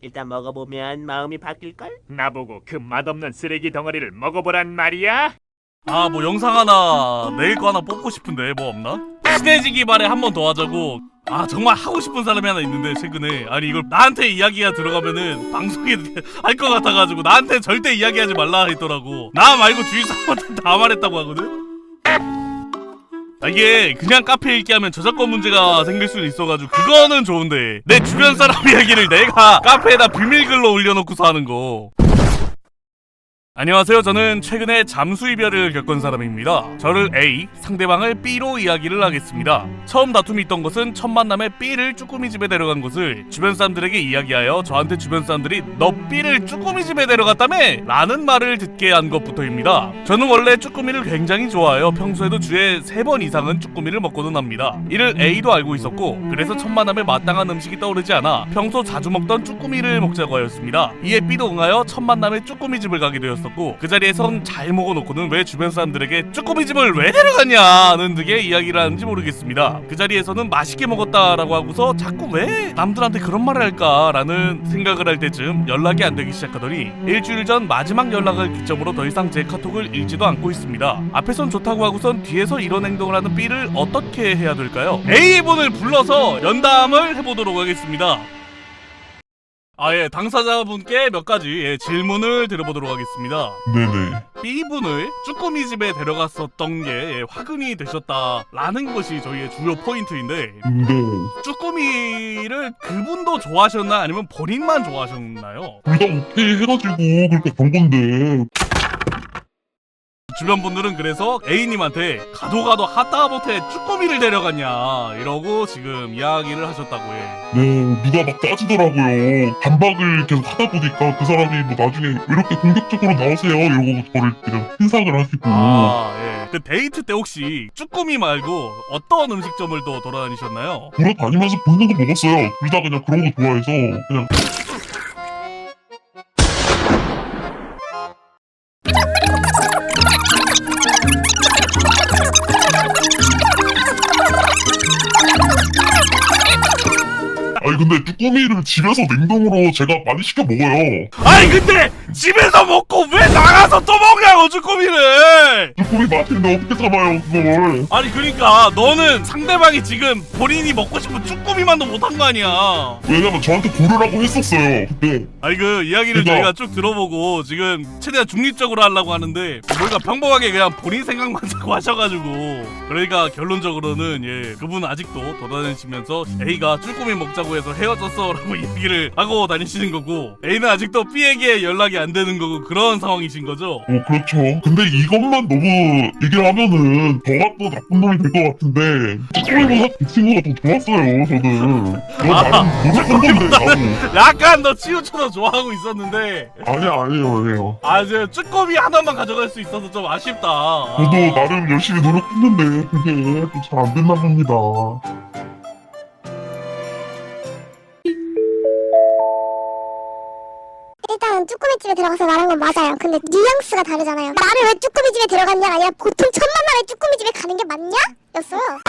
일단 먹어보면 마음이 바뀔걸? 나보고 그 맛없는 쓰레기 덩어리를 먹어보란 말이야? 아 뭐 영상 하나 내일 거 하나 뽑고 싶은데 뭐 없나? 친해지기 바래 한번 더 하자고 아 정말 하고 싶은 사람이 하나 있는데 최근에 아니 이걸 나한테 이야기가 들어가면은 방송에 할 것 같아가지고 나한테 절대 이야기하지 말라 했더라고 나 말고 주위 사람한테 다 말했다고 하거든? 아, 이게 그냥 카페 읽기 하면 저작권 문제가 생길 수는 있어가지고 그거는 좋은데 내 주변 사람 이야기를 내가 카페에다 비밀글로 올려놓고서 하는 거 안녕하세요. 저는 최근에 잠수 이별을 겪은 사람입니다. 저를 A, 상대방을 B로 이야기를 하겠습니다. 처음 다툼이 있던 것은 첫 만남에 B를 쭈꾸미 집에 데려간 것을 주변 사람들에게 이야기하여 저한테 주변 사람들이 너 B를 쭈꾸미 집에 데려갔다며? 라는 말을 듣게 한 것부터입니다. 저는 원래 쭈꾸미를 굉장히 좋아해요. 평소에도 주에 세 번 이상은 쭈꾸미를 먹고는 합니다. 이를 A도 알고 있었고 그래서 첫 만남에 마땅한 음식이 떠오르지 않아 평소 자주 먹던 쭈꾸미를 먹자고 하였습니다. 이에 B도 응하여 첫 만남에 쭈꾸미 집을 가게 되었 었고 그 자리에 선 잘 먹어놓고는 왜 주변 사람들에게 쭈꾸미 집을 왜 데려갔냐는 등의 이야기를 하는지 모르겠습니다. 그 자리에서는 맛있게 먹었다라고 하고서 자꾸 왜 남들한테 그런 말을 할까라는 생각을 할 때쯤 연락이 안 되기 시작하더니 일주일 전 마지막 연락을 기점으로 더 이상 제 카톡을 읽지도 않고 있습니다. 앞에선 좋다고 하고선 뒤에서 이런 행동을 하는 B를 어떻게 해야 될까요? A분을 불러서 연담을 해보도록 하겠습니다. 아, 예, 당사자분께 몇 가지 예, 질문을 드려보도록 하겠습니다. 네네. B분을 쭈꾸미 집에 데려갔었던 게 예, 화근이 되셨다라는 것이 저희의 주요 포인트인데 네. 쭈꾸미를 그분도 좋아하셨나 아니면 본인만 좋아하셨나요? 둘다 오케이 해가지고 그렇게 간 건데. 주변 분들은 그래서 A님한테 가도 가도 하다못해 쭈꾸미를 데려갔냐 이러고 지금 이야기를 하셨다고 해. 네, 누가 막 따지더라고요. 반박을 계속 하다 보니까 그 사람이 뭐 나중에 왜 이렇게 공격적으로 나오세요? 이러고 저를 그냥 신상을 하시고. 아, 예. 그 데이트 때 혹시 쭈꾸미 말고 어떤 음식점을 또 돌아다니셨나요? 돌아다니면서 보이는 거 먹었어요. 둘 다 그냥 그런 거 좋아해서 그냥 아니 근데 쭈꾸미를 집에서 냉동으로 제가 많이 시켜 먹어요. 아니 근데 집에서 먹고 왜 나가서 또 먹냐고 쭈꾸미를! 쭈꾸미 맛인데 어떻게 참아요 그걸? 아니 그러니까 너는 상대방이 지금 본인이 먹고 싶은 쭈꾸미만도 못한 거 아니야. 왜냐면 저한테 고르라고 했었어요 그때. 아니 그 이야기를 그거. 저희가 쭉 들어보고 지금 최대한 중립적으로 하려고 하는데 뭔가 평범하게 그냥 본인 생각만 자꾸 하셔가지고 그러니까 결론적으로는 예 그분 아직도 돌아다니시면서 A가 쭈꾸미 먹자고 해서 헤어졌어라고 얘기를 하고 다니시는 거고 A는 아직도 B에게 연락이 안 되는 거고 그런 상황이신 거죠. 어 그렇죠. 근데 이것만 너무 얘기를 하면은 저가 또 나쁜 놈이 될 것 같은데 쭈꾸미보다 그 친구가 더 좋았어요 저는. 너 아, 나도. 약간 너 치우쳐서 좋아하고 있었는데 아니 아니에요 아니에요. 아저 쭈꾸미 하나만 가져갈 수 있어서 좀 아쉽다. 저도 나름 열심히 노력했는데 그게 또잘안 됐나 봅니다. 일단 쭈꾸미 집에 들어가서 말한 건 맞아요. 근데 뉘앙스가 다르잖아요. 나를 왜 쭈꾸미 집에 들어갔냐가 아니라 보통 첫 만남에 쭈꾸미 집에 가는 게 맞냐? 였어요.